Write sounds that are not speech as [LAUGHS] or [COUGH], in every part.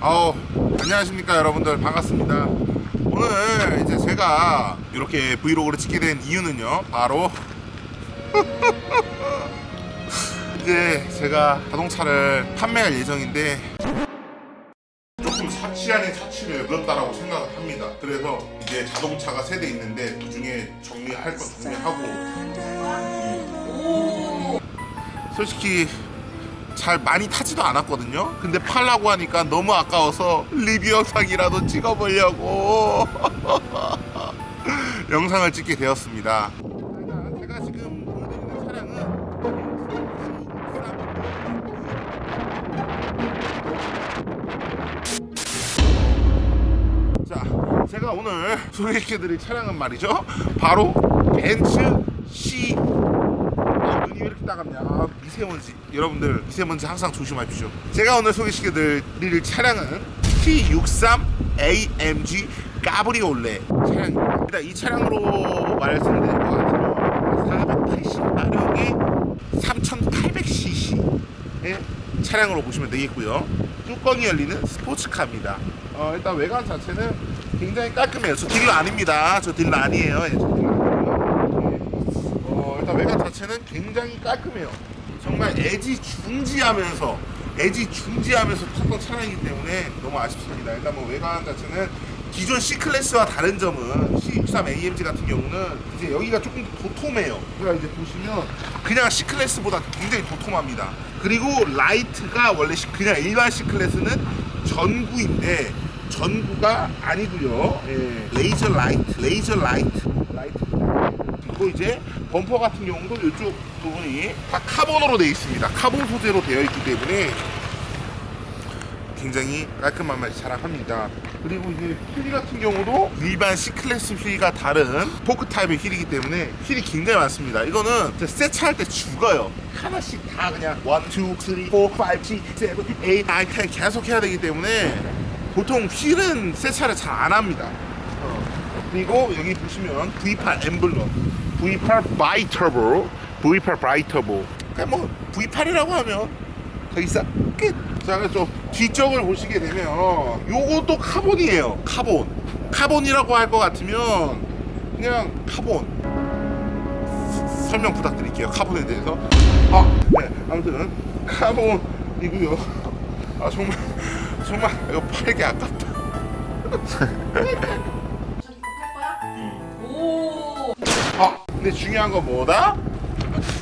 아우 안녕하십니까 여러분들 반갑습니다. 오늘 이제 제가 이렇게 브이로그를 찍게 된 이유는요 바로 [LAUGHS] 이제 제가 자동차를 판매할 예정인데 조금 사치 아닌 사치를 넣었다라고 생각을 합니다. 그래서 이제 자동차가 세대 있는데 그 중에 정리할 건 정리하고 솔직히 잘 많이 타지도 않았거든요. 근데 팔라고 하니까 너무 아까워서 리뷰 영상이라도 찍어보려고 [LAUGHS] 영상을 찍게 되었습니다. 제가 지금 보여드리는 차량은 자, 제가 오늘 소개시켜드릴 차량은 말이죠. 바로 벤츠 따갑냐 아, 미세먼지. 여러분들 미세먼지 항상 조심하십시오. 제가 오늘 소개시켜드릴 차량은 T63 AMG 까브리올레 차량입니다. 일단 이 차량으로 말씀드릴 것 같으면 480마력의 3800cc의 차량으로 보시면 되겠고요. 뚜껑이 열리는 스포츠카입니다. 어, 일단 외관 자체는 굉장히 깔끔해요. 저 딜러 아닙니다. 저 딜러 아니에요. 예, 자체는 굉장히 깔끔해요. 정말 애지중지하면서 애지중지하면서 탔던 차량이기 때문에 너무 아쉽습니다. 일단 뭐 외관 자체는 기존 C 클래스와 다른 점은 C63 AMG 같은 경우는 이제 여기가 조금 도톰해요. 그러니까 이제 보시면 그냥 C 클래스보다 굉장히 도톰합니다. 그리고 라이트가 원래 시- 그냥 일반 C 클래스는 전구인데 전구가 아니고요. 예, 레이저 라이트, 레이저 라이트, 라이트입니다. 그리고 이제 범퍼 같은 경우도 이쪽 부분이 다 카본으로 되어 있습니다. 카본 소재로 되어 있기 때문에 굉장히 깔끔한 맛이 자랑합니다. 그리고 이제 휠 같은 경우도 일반 C 클래스 휠과 다른 포크 타입의 휠이기 때문에 휠이 굉장히 많습니다. 이거는 세차할 때 죽어요. 하나씩 다 그냥 1, 2, 3, 4, 5, 6, 7, 8, 9, 10 계속 해야 되기 때문에 보통 휠은 세차를 잘 안 합니다. 그리고 여기 보시면 V8 엠블럼, V8 바이 터보, V8 바이 터보. 그냥 뭐 V8이라고 하면 거기서 끝. 자, 그래서 뒤쪽을 보시게 되면 요것도 카본이에요. 카본. 카본이라고 할 것 같으면 그냥 카본. 스- 설명 부탁드릴게요. 카본에 대해서. 아, 네. 아무튼 카본이고요. 아 정말 정말 이거 팔기 아깝다. 저기 거팔 거야? 오. 아, 근데 중요한 건 뭐다?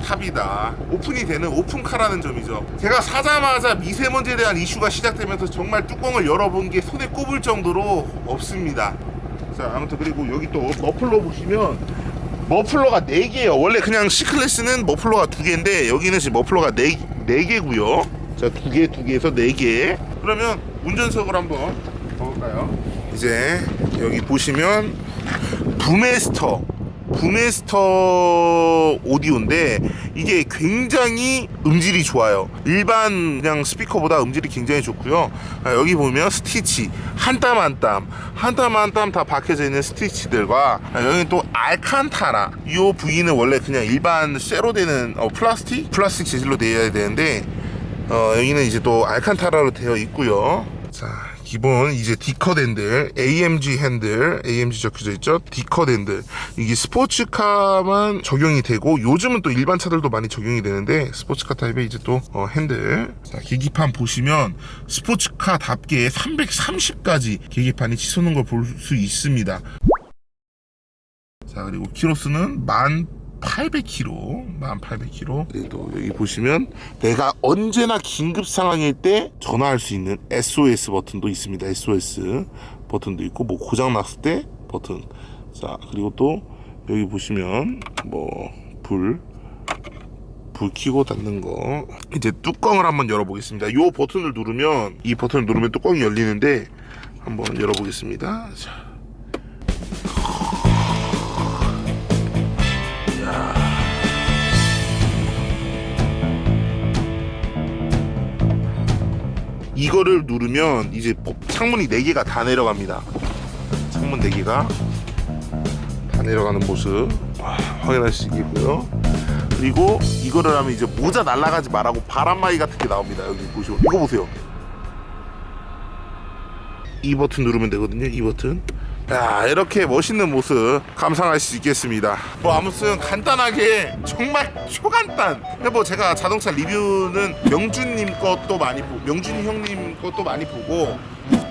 탑이다. 오픈이 되는 오픈카라는 점이죠. 제가 사자마자 미세먼지에 대한 이슈가 시작되면서 정말 뚜껑을 열어본 게 손에 꼽을 정도로 없습니다. 자, 아무튼 그리고 여기 또 머플러 보시면 머플러가 4개예요. 원래 그냥 C클래스는 머플러가 2개인데 여기는 지금 머플러가 4, 4개고요. 자, 2개, 2개에서 4개. 그러면 운전석을 한번 볼까요? 이제 여기 보시면 부메스터 부메스터 오디오인데 이게 굉장히 음질이 좋아요. 일반 그냥 스피커보다 음질이 굉장히 좋고요. 아, 여기 보면 스티치 한 땀 한 땀. 한 땀 한 땀 다 박혀져 있는 스티치들과 아, 여기 또 알칸타라. 이 부위는 원래 그냥 일반 쇠로 되는 어, 플라스틱? 플라스틱 재질로 되어야 되는데 어, 여기는 이제 또 알칸타라로 되어 있고요. 자, 기본 이제 디컷 핸들, AMG 핸들, AMG 적혀져 있죠? 디컷 핸들. 이게 스포츠카만 적용이 되고 요즘은 또 일반 차들도 많이 적용이 되는데 스포츠카 타입의 이제 또 어, 핸들. 자, 계기판 보시면 스포츠카답게 330까지 계기판이 치솟는 걸 볼 수 있습니다. 자 그리고 키로수는 1800km 1800km 그래도 여기 보시면 내가 언제나 긴급 상황일 때 전화할 수 있는 SOS 버튼도 있습니다. SOS 버튼도 있고 뭐 고장 났을 때 버튼. 자 그리고 또 여기 보시면 뭐불 불 켜고 닫는 거. 이제 뚜껑을 한번 열어보겠습니다. 이 버튼을 누르면 이 버튼을 누르면 뚜껑이 열리는데 한번 열어보겠습니다. 자. 이거를 누르면 이제 창문이 4개가 다 내려갑니다. 창문 4개가 다 내려가는 모습 와, 확인할 수 있고요. 그리고 이거를 하면 이제 모자 날아가지 말라고 바람막이 같은 게 나옵니다. 여기 보시면 이거 보세요. 이 버튼 누르면 되거든요. 이 버튼. 야 이렇게 멋있는 모습 감상할 수 있겠습니다. 뭐 아무튼 간단하게 정말 초간단. 뭐 제가 자동차 리뷰는 명준님 것도 많이 보고 명준이 형님 것도 많이 보고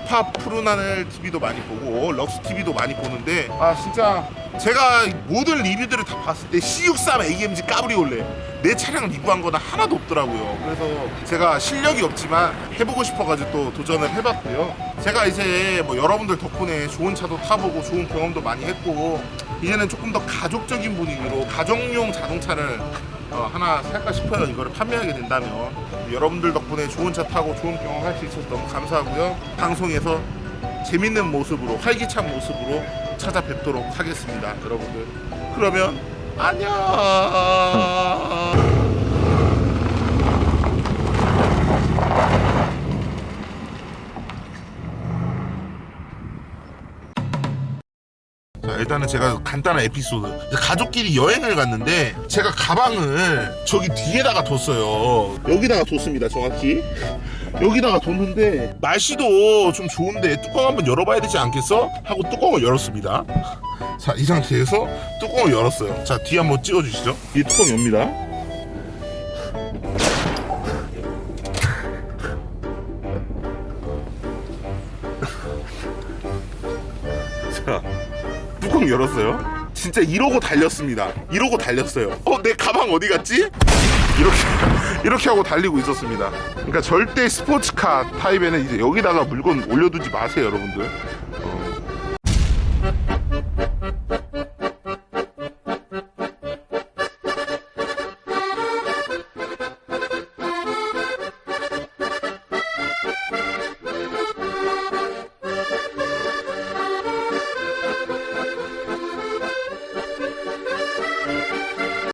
스파 푸르나넬 TV도 많이 보고 럭스 TV도 많이 보는데 아 진짜 제가 모든 리뷰들을 다 봤을 때 C63 AMG 까브리올레 내 차량 리뷰한 거는 하나도 없더라고요. 그래서 제가 실력이 없지만 해보고 싶어가지고 또 도전을 해봤고요. 제가 이제 뭐 여러분들 덕분에 좋은 차도 타보고 좋은 경험도 많이 했고 이제는 조금 더 가족적인 분위기로 가정용 자동차를 어, 하나 살까 싶어요. 이거를 판매하게 된다면 여러분들 덕분에 좋은 차 타고 좋은 경험 할 수 있어서 너무 감사하고요. 방송에서 재밌는 모습으로 활기찬 모습으로 찾아뵙도록 하겠습니다, 여러분들. 그러면 안녕. 자, 일단은 제가 간단한 에피소드. 가족끼리 여행을 갔는데 제가 가방을 저기 뒤에다가 뒀어요. 여기다가 뒀습니다, 정확히. 여기다가 뒀는데 날씨도 좀 좋은데 뚜껑 한번 열어봐야 되지 않겠어? 하고 뚜껑을 열었습니다. 자, 이 상태에서 뚜껑을 열었어요. 자, 뒤 한번 찍어주시죠. 이 뚜껑 엽니다. 자, 뚜껑 열었어요. 진짜 이러고 달렸습니다. 이러고 달렸어요. 어, 내 가방 어디 갔지? 이렇게 [LAUGHS] 이렇게 하고 달리고 있었습니다. 그러니까 절대 스포츠카 타입에는 이제 여기다가 물건 올려두지 마세요, 여러분들. 어,